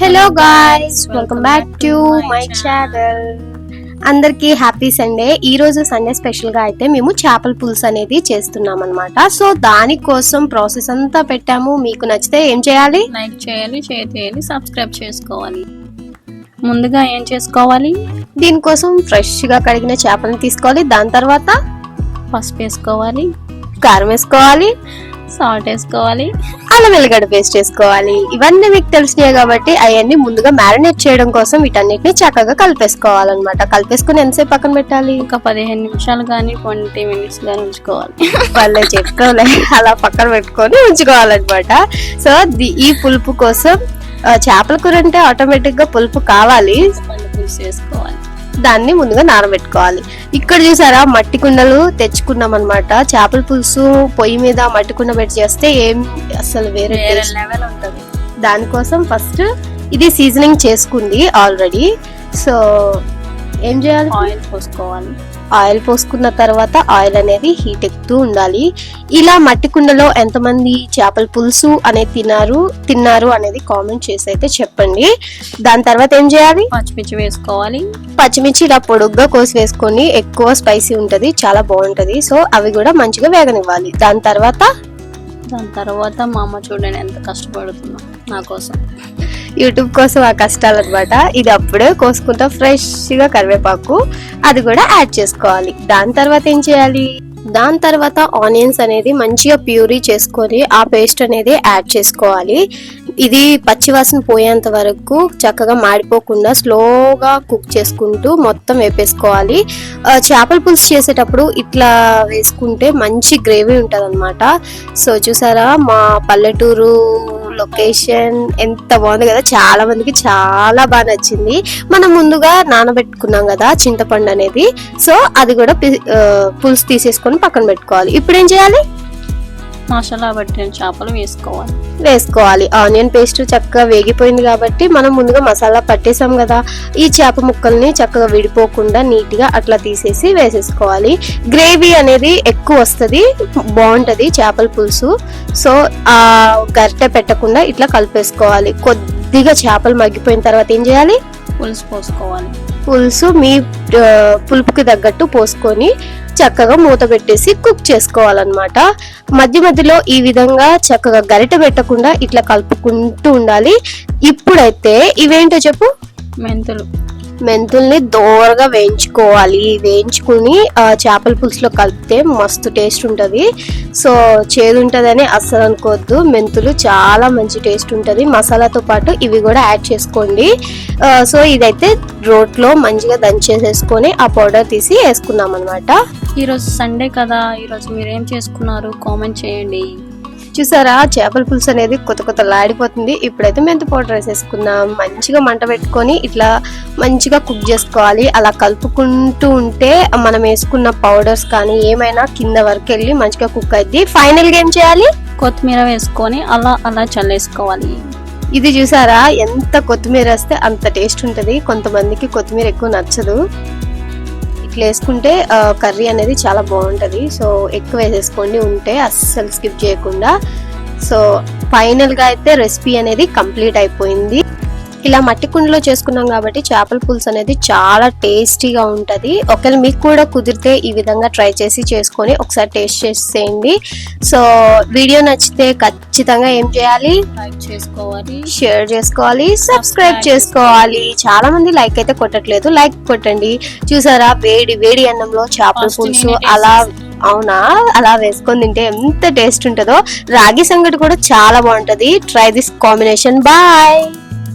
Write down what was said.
Hello guys welcome back to my channel అందరికీ happy Sunday ఈ రోజు సండే స్పెషల్గా అయితే మేము చేపల పులుసు అనేది చేస్తున్నాం అనమాట సో దానికోసం ప్రాసెస్ అంతా పెట్టాము. మీకు నచ్చితే ఏం చేయాలి? లైక్ చేయాలి షేర్ చేయాలి సబ్స్క్రైబ్ చేసుకోవాలి. ముందుగా ఏం చేసుకోవాలి? దీనికోసం ఫ్రెష్గా కడిగిన చేపలను తీసుకోవాలి. దాని తర్వాత పసుపు వేసుకోవాలి. కారం వేసుకోవాలి. సాల్ట్ వేసుకోవాలి. అల్లం వెల్లిగడ్డ పేస్ట్ వేసుకోవాలి. ఇవన్నీ మీకు తెలిసినాయి కాబట్టి అవన్నీ ముందుగా మ్యారినేట్ చేయడం కోసం వీటన్నిటిని చక్కగా కలిపేసుకోవాలన్నమాట. కలిపేసుకుని ఎంతసేపు పక్కన పెట్టాలి? ఒక పదిహేను నిమిషాలు కానీ ట్వంటీ మినిట్స్ కానీ ఉంచుకోవాలి. వాళ్ళే చెప్పుకోలే అలా పక్కన పెట్టుకొని ఉంచుకోవాలన్నమాట. సో ది- ఈ పులుపు కోసం చేపల కూర అంటే ఆటోమేటిక్గా పులుపు కావాలి. పులుసు వేసుకోవాలి. దాన్ని ముందుగా నానబెట్టుకోవాలి ఇక్కడ చూసారా మట్టి కుండలు తెచ్చుకున్నాం అనమాట చేపల పులుసు పొయ్యి మీద మట్టి కుండ పెట్టి చేస్తే ఏం అసలు వేరే. లెవెల్ ఉంటుంది. దానికోసం ఫస్ట్ ఇది సీజనింగ్ చేసుకుంది ఆల్రెడీ సో ఏం చేయాలి? ఆయిల్ పోసుకోవాలి. ఆయిల్ పోసుకున్న తర్వాత ఆయిల్ అనేది హీట్ ఎక్కుతూ ఉండాలి. ఇలా మట్టి కుండలో ఎంతమంది చేపల పులుసు అనేది తిన్నారు తిన్నారు అనేది కామెంట్ చేసి అయితే చెప్పండి. దాని తర్వాత ఏం చేయాలి? పచ్చిమిర్చి వేసుకోవాలి. పచ్చిమిర్చి ఇలా పొడుగ్గా కోసి వేసుకొని ఎక్కువ స్పైసీ ఉంటది చాలా బాగుంటది. సో అవి కూడా మంచిగా వేగనివ్వాలి. దాని తర్వాత? దాని తర్వాత మా అమ్మ చూడండి ఎంత కష్టపడుతుందో నా కోసం. యూట్యూబ్ కోసం ఆ కష్టాలు అనమాట ఇది అప్పుడే కోసుకుంటా ఫ్రెష్గా కరివేపాకు. అది కూడా యాడ్ చేసుకోవాలి. దాని తర్వాత ఏం చేయాలి? దాని తర్వాత ఆనియన్స్ అనేది మంచిగా ప్యూరీ చేసుకొని ఆ పేస్ట్ అనేది యాడ్ చేసుకోవాలి. ఇది పచ్చివాసన పోయేంత వరకు చక్కగా మాడిపోకుండా స్లోగా కుక్ చేసుకుంటూ మొత్తం వేపేసుకోవాలి. చేపల పులుసు చేసేటప్పుడు ఇట్లా వేసుకుంటే మంచి గ్రేవీ ఉంటుంది సో చూసారా మా పల్లెటూరు లొకేషన్ ఎంత బాగుంది కదా. చాలా మందికి చాలా బాగా నచ్చింది. మనం ముందుగా నానబెట్టుకున్నాం కదా చింతపండు అనేది. సో అది కూడా పులుసు తీసేసుకొని పక్కన పెట్టుకోవాలి. ఇప్పుడు ఏం చేయాలి? మసాలా పట్టిన చేపలు వేసుకోవాలి. వేసుకోవాలి. ఆనియన్ పేస్ట్ చక్కగా వేగిపోయింది కాబట్టి మనం ముందుగా మసాలా పట్టేసాం కదా. ఈ చేప ముక్కల్ని చక్కగా విడిపోకుండా నీట్గా అట్లా తీసేసి వేసేసుకోవాలి. గ్రేవీ అనేది ఎక్కువ వస్తుంది బాగుంటది చేపల పులుసు. సో ఆ గరిటె పెట్టకుండా ఇట్లా కలిపేసుకోవాలి. కొద్దిగా చేపలు మగ్గిపోయిన తర్వాత ఏం చేయాలి? పులుసు పోసుకోవాలి. పులుసు మీ పులుపుకి తగ్గట్టు పోసుకొని చక్కగా మూత పెట్టేసి కుక్ చేసుకోవాలన్నమాట. మధ్య మధ్యలో ఈ విధంగా చక్కగా గరిట పెట్టకుండా ఇట్లా కలుపుకుంటూ ఉండాలి. ఇప్పుడైతే ఇవేంటో చెప్పు? మెంతులు. మెంతుల్ని దోరగా వేయించుకోవాలి. వేయించుకుని చేపల పులుసులో కలిపితే మస్తు టేస్ట్ ఉంటుంది. సో చేదు ఉంటుందని అస్సలు అనుకోవద్దు. మెంతులు చాలా మంచి టేస్ట్ ఉంటుంది. మసాలాతో పాటు ఇవి కూడా యాడ్ చేసుకోండి. సో ఇదైతే రోట్లో మంచిగా దంచేసేసుకొని ఆ పౌడర్ తీసి వేసుకున్నాం అనమాట ఈరోజు సండే కదా. ఈరోజు మీరు ఏం చేసుకున్నారు? కామెంట్ చేయండి. చూసారా? చేపల పులుసు అనేది కొత్త కొత్త లాడిపోతుంది ఇప్పుడైతే మెంతి పౌడర్ వేసేసుకుందాం. మంచిగా మంట పెట్టుకొని ఇట్లా మంచిగా కుక్ చేసుకోవాలి. అలా కలుపుకుంటూ ఉంటే మనం వేసుకున్న పౌడర్స్ కానీ ఏమైనా కింద వరకు వెళ్ళి మంచిగా కుక్ అయింది ఫైనల్గా ఏం చేయాలి? కొత్తిమీర వేసుకొని అలా అలా చల్లేసుకోవాలి. ఇది చూసారా? ఎంత కొత్తిమీర వేస్తే అంత టేస్ట్ ఉంటుంది. కొంతమందికి కొత్తిమీర ఎక్కువ నచ్చదు. ఇట్లా వేసుకుంటే కర్రీ అనేది చాలా బాగుంటుంది. సో ఎక్కువ వేసేసుకోండి. ఉంటే అస్సలు స్కిప్ చేయకుండా. సో ఫైనల్గా అయితే రెసిపీ అనేది కంప్లీట్ అయిపోయింది. ఇలా మట్టి కుండలో చేసుకున్నాం కాబట్టి చేపల పులుసు అనేది చాలా టేస్టీగా ఉంటుంది. ఒకవేళ మీకు కూడా కుదిరితే ఈ విధంగా ట్రై చేసి చేసుకొని ఒకసారి టేస్ట్ చేసేయండి సో వీడియో నచ్చితే ఖచ్చితంగా ఏం చేయాలి? లైక్ చేసుకోవాలి. షేర్ చేసుకోవాలి. సబ్స్క్రైబ్ చేసుకోవాలి. చాలా మంది లైక్ అయితే కొట్టట్లేదు. లైక్ కొట్టండి. చూసారా? వేడి వేడి అన్నంలో చేపల పులుసు అలా. అవునా? అలా వేసుకొని తింటే ఎంత టేస్ట్ ఉంటుందో. రాగి సంగటి కూడా చాలా బాగుంటది. Try this combination bye